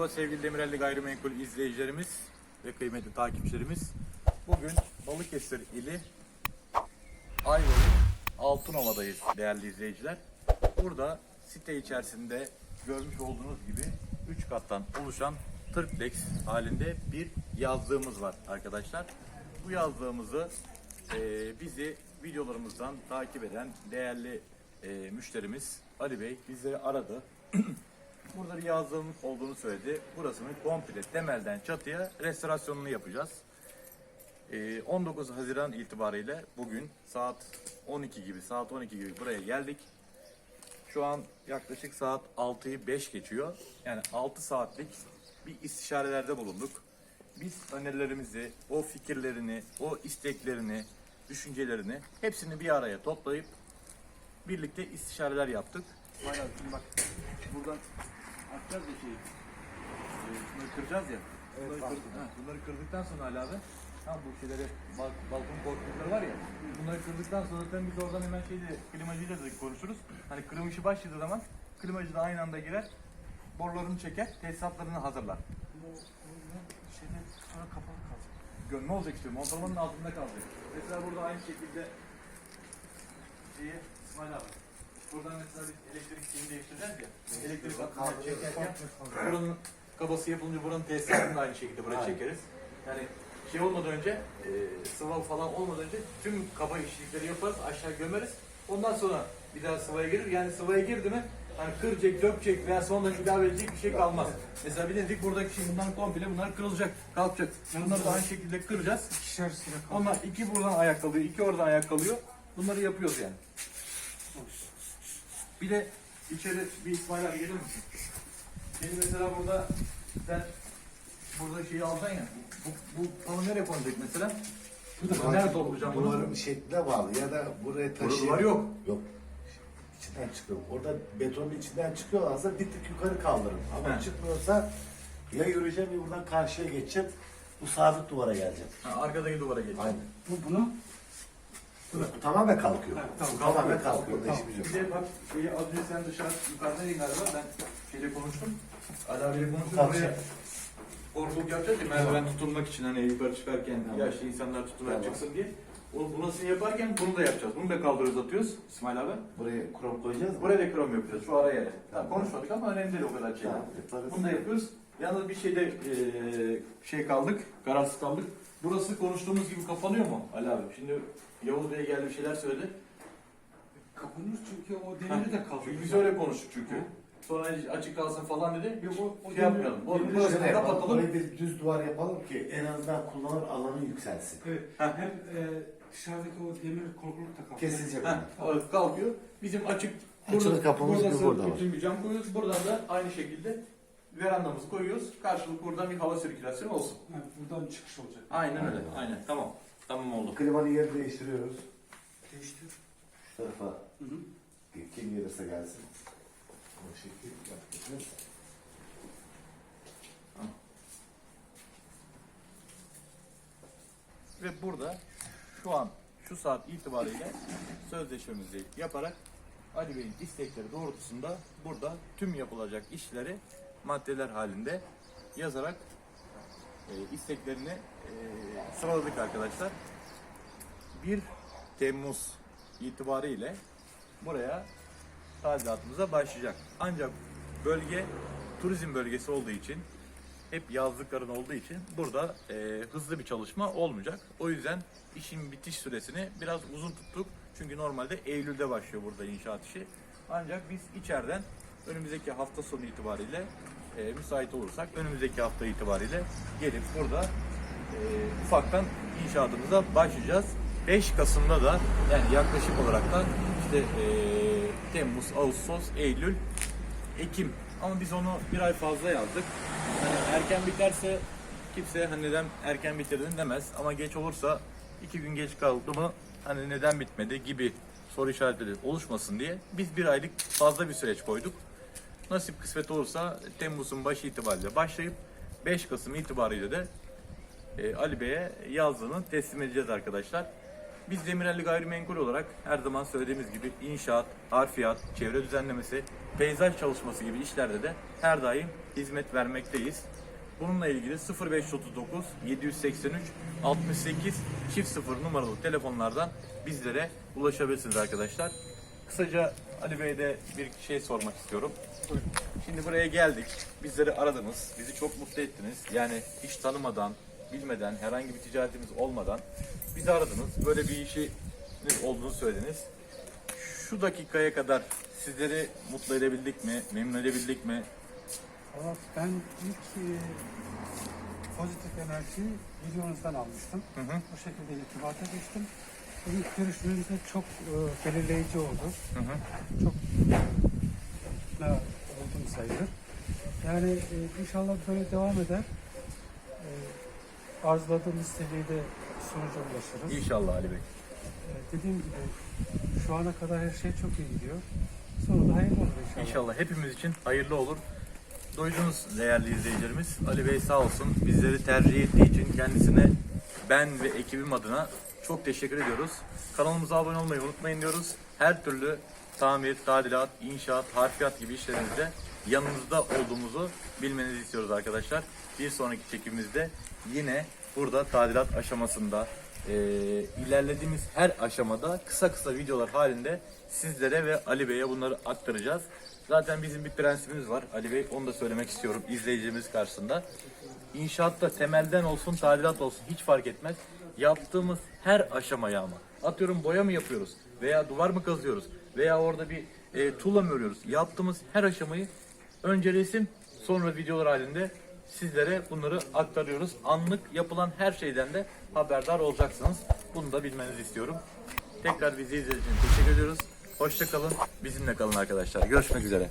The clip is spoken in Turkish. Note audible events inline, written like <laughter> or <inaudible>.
Merhaba sevgili Demirelli Gayrimenkul izleyicilerimiz ve kıymetli takipçilerimiz. Bugün Balıkesir ili Ayvalık Altınova'dayız değerli izleyiciler. Burada site içerisinde görmüş olduğunuz gibi 3 kattan oluşan triplex halinde bir yazlığımız var arkadaşlar. Bu yazlığımızı e, bizi videolarımızdan takip eden değerli e, müşterimiz Ali Bey bizleri aradı. <clears throat> Burada bir yazlığımız olduğunu söyledi. Burasının komple temelden çatıya restorasyonunu yapacağız. Ee, 19 Haziran itibariyle bugün saat 12 gibi, saat 12 gibi buraya geldik. Şu an yaklaşık saat 6'yı 5 geçiyor. Yani 6 saatlik bir istişarelerde bulunduk. Biz önerilerimizi, o fikirlerini, o isteklerini, düşüncelerini hepsini bir araya toplayıp birlikte istişareler yaptık. Hala bak buradan atacağız ya şeyi. Ee, Şunları kıracağız ya. Bunları, kırdık, ha, bunları kırdıktan sonra Ali abi ha bu şeyleri bal, balkon korkulukları var ya bunları kırdıktan sonra zaten biz oradan hemen şeyle klimacıyla da konuşuruz. Hani kırım işi başladığı zaman klimacı da aynı anda girer borularını çeker tesisatlarını hazırlar. Şeyde sonra kapalı kalacak. Gö- Ne olacak işte montalamanın altında kalacak. Mesela burada aynı şekilde şeyi İsmail abi. Buradan mesela biz elektrik şeyini değiştireceğiz ya. Elektrik hattını çekerken buranın kabası yapılınca buranın tesisatını da aynı şekilde buraya çekeriz. Yani şey olmadan önce, e, sıva falan olmadan önce tüm kaba işçilikleri yaparız, aşağı gömeriz. Ondan sonra bir daha sıvaya girir. Yani sıvaya girdi mi hani kıracak, dökecek veya sonradan ilave edecek bir şey kalmaz. Mesela bilindik buradaki şey bundan komple bunlar kırılacak, kalkacak. Bunları da aynı şekilde kıracağız. İkişer sıra kalacak. Onlar iki buradan ayak kalıyor, iki oradan ayak kalıyor. Bunları yapıyoruz yani. Bir de içeri bir İsmail abi gelir misin? Şimdi mesela burada sen burada şeyi alacaksın ya. Bu, bu palı nereye konacak mesela? Bu nerede toplayacağım bunu? Duvarın şekline bağlı ya da buraya Burada taşı... duvar yok. Yok. İçinden çıkıyor. Orada betonun içinden çıkıyorlarsa bir tık yukarı kaldırın. Ama He. çıkmıyorsa ya yürüyeceğim ya buradan karşıya geçeceğim. Bu sabit duvara geleceğim. Ha, arkadaki duvara geç. Aynen. Bu bunu Bu tamamen kalkıyor. Ha, tamam, kalkıyor, tamamen kalkıyor. Orada işimiz yok. Bir de bak şeyi az önce sen dışarı yukarıdan in galiba ben şeyle konuştum. Ali abiyle konuştum. Buraya korkuluk yapacağız ya merdiven tutunmak için hani yukarı çıkarken Tamam. yaşlı insanlar tutunarak Tamam. çıksın diye. O bunasını yaparken bunu da yapacağız. Bunu da kaldırıyoruz atıyoruz İsmail abi. Buraya krom koyacağız mı? Buraya da krom yapacağız şu araya. Tamam. Konuşmadık ama önemli değil o kadar şey. Tamam, yaparız. Bunu da yapıyoruz. Yalnız bir şeyde eee, şey kaldık, kararsız kaldık. Burası konuştuğumuz gibi kapanıyor mu Ali abi? Şimdi Yavuz Bey geldi bir şeyler söyledi. kapanır çünkü o demiri de. Çünkü biz öyle konuştuk çünkü. Sonra açık kalsın falan dedi. Yok, o, o Şey yapmayalım. Bu- demiri- burası- Şöyle yapalım, kapatalım. Oraya bir düz duvar yapalım ki en azından kullanır alanı yükselsin. Evet. Ha. Hem e, dışarıdaki o demir korkuluk da Heh, onlar. o kalkıyor. Bizim açık Açılı kapımız gibi burası burada var. bütün bir cam koyuyoruz. Buradan da aynı şekilde verandamızı koyuyoruz. Karşılık buradan bir hava sirkülasyonu olsun. Ha, buradan çıkış olacak. Aynen öyle. Aynen. Tamam. Tamam oldu. Klimanın yerini değiştiriyoruz. Değiştir. Şu tarafa Hı hı. kim gelirse gelsin. O şekil yapacağız. Ve burada şu an şu saat itibariyle sözleşmemizi yaparak Ali Bey'in istekleri doğrultusunda burada tüm yapılacak işleri maddeler halinde yazarak e, isteklerini e, sıraladık arkadaşlar. 1 Temmuz itibariyle buraya tadilatımıza başlayacak. Ancak bölge turizm bölgesi olduğu için hep yazlıkların olduğu için burada e, hızlı bir çalışma olmayacak. O yüzden işin bitiş süresini biraz uzun tuttuk. Çünkü normalde Eylül'de başlıyor burada inşaat işi. Ancak biz içeriden önümüzdeki hafta sonu itibariyle e, müsait olursak önümüzdeki hafta itibariyle gelip burada e, ufaktan inşaatımıza başlayacağız. 5 Kasım'da da yani yaklaşık olarak da işte e, Temmuz, Ağustos, Eylül, Ekim ama biz onu bir ay fazla yazdık. Hani erken biterse kimse hani neden erken bitirdin demez ama geç olursa iki gün geç kaldı mı hani neden bitmedi gibi soru işaretleri oluşmasın diye biz bir aylık fazla bir süreç koyduk. Nasip kısmet olursa Temmuz'un başı itibariyle başlayıp 5 Kasım itibariyle de e, Ali Bey'e yazdığını teslim edeceğiz arkadaşlar. Biz Demirelli Gayrimenkul olarak her zaman söylediğimiz gibi inşaat, harfiyat, çevre düzenlemesi, peyzaj çalışması gibi işlerde de her daim hizmet vermekteyiz. Bununla ilgili 0539 783 68 çift 0 numaralı telefonlardan bizlere ulaşabilirsiniz arkadaşlar. Kısaca Ali Bey'de bir şey sormak istiyorum. Şimdi buraya geldik. Bizleri aradınız. Bizi çok mutlu ettiniz. Yani hiç tanımadan, bilmeden, herhangi bir ticaretimiz olmadan bizi aradınız. Böyle bir işi olduğunu söylediniz. Şu dakikaya kadar sizleri mutlu edebildik mi? Memnun edebildik mi? Valla ben ilk e, pozitif enerjiyi videonuzdan almıştım. Hı hı. Bu şekilde irtibata geçtim. İlk görüşmemizde çok e, belirleyici oldu. Hı hı. Çok ne oldum sayılır. Yani e, inşallah böyle devam eder. E, arzuladığımız seviyede sonuca ulaşırız. İnşallah Ali Bey. E, dediğim gibi şu ana kadar her şey çok iyi gidiyor. Sonunda hayırlı olur inşallah. İnşallah hepimiz için hayırlı olur. Duydunuz değerli izleyicilerimiz. Ali Bey sağ olsun bizleri tercih ettiği için kendisine ben ve ekibim adına çok teşekkür ediyoruz. Kanalımıza abone olmayı unutmayın diyoruz. Her türlü tamir, tadilat, inşaat, harfiyat gibi işlerimizde yanınızda olduğumuzu bilmenizi istiyoruz arkadaşlar. Bir sonraki çekimimizde yine burada tadilat aşamasında e, ilerlediğimiz her aşamada kısa kısa videolar halinde sizlere ve Ali Bey'e bunları aktaracağız. Zaten bizim bir prensibimiz var Ali Bey onu da söylemek istiyorum izleyicimiz karşısında. İnşaatta temelden olsun tadilat olsun hiç fark etmez. Yaptığımız her aşamaya ama atıyorum boya mı yapıyoruz veya duvar mı kazıyoruz veya orada bir e, tuğla mı örüyoruz. Yaptığımız her aşamayı önce resim sonra videolar halinde sizlere bunları aktarıyoruz. Anlık yapılan her şeyden de haberdar olacaksınız. Bunu da bilmenizi istiyorum. Tekrar bizi izlediğiniz için teşekkür ediyoruz. Hoşça kalın. Bizimle kalın arkadaşlar. Görüşmek üzere.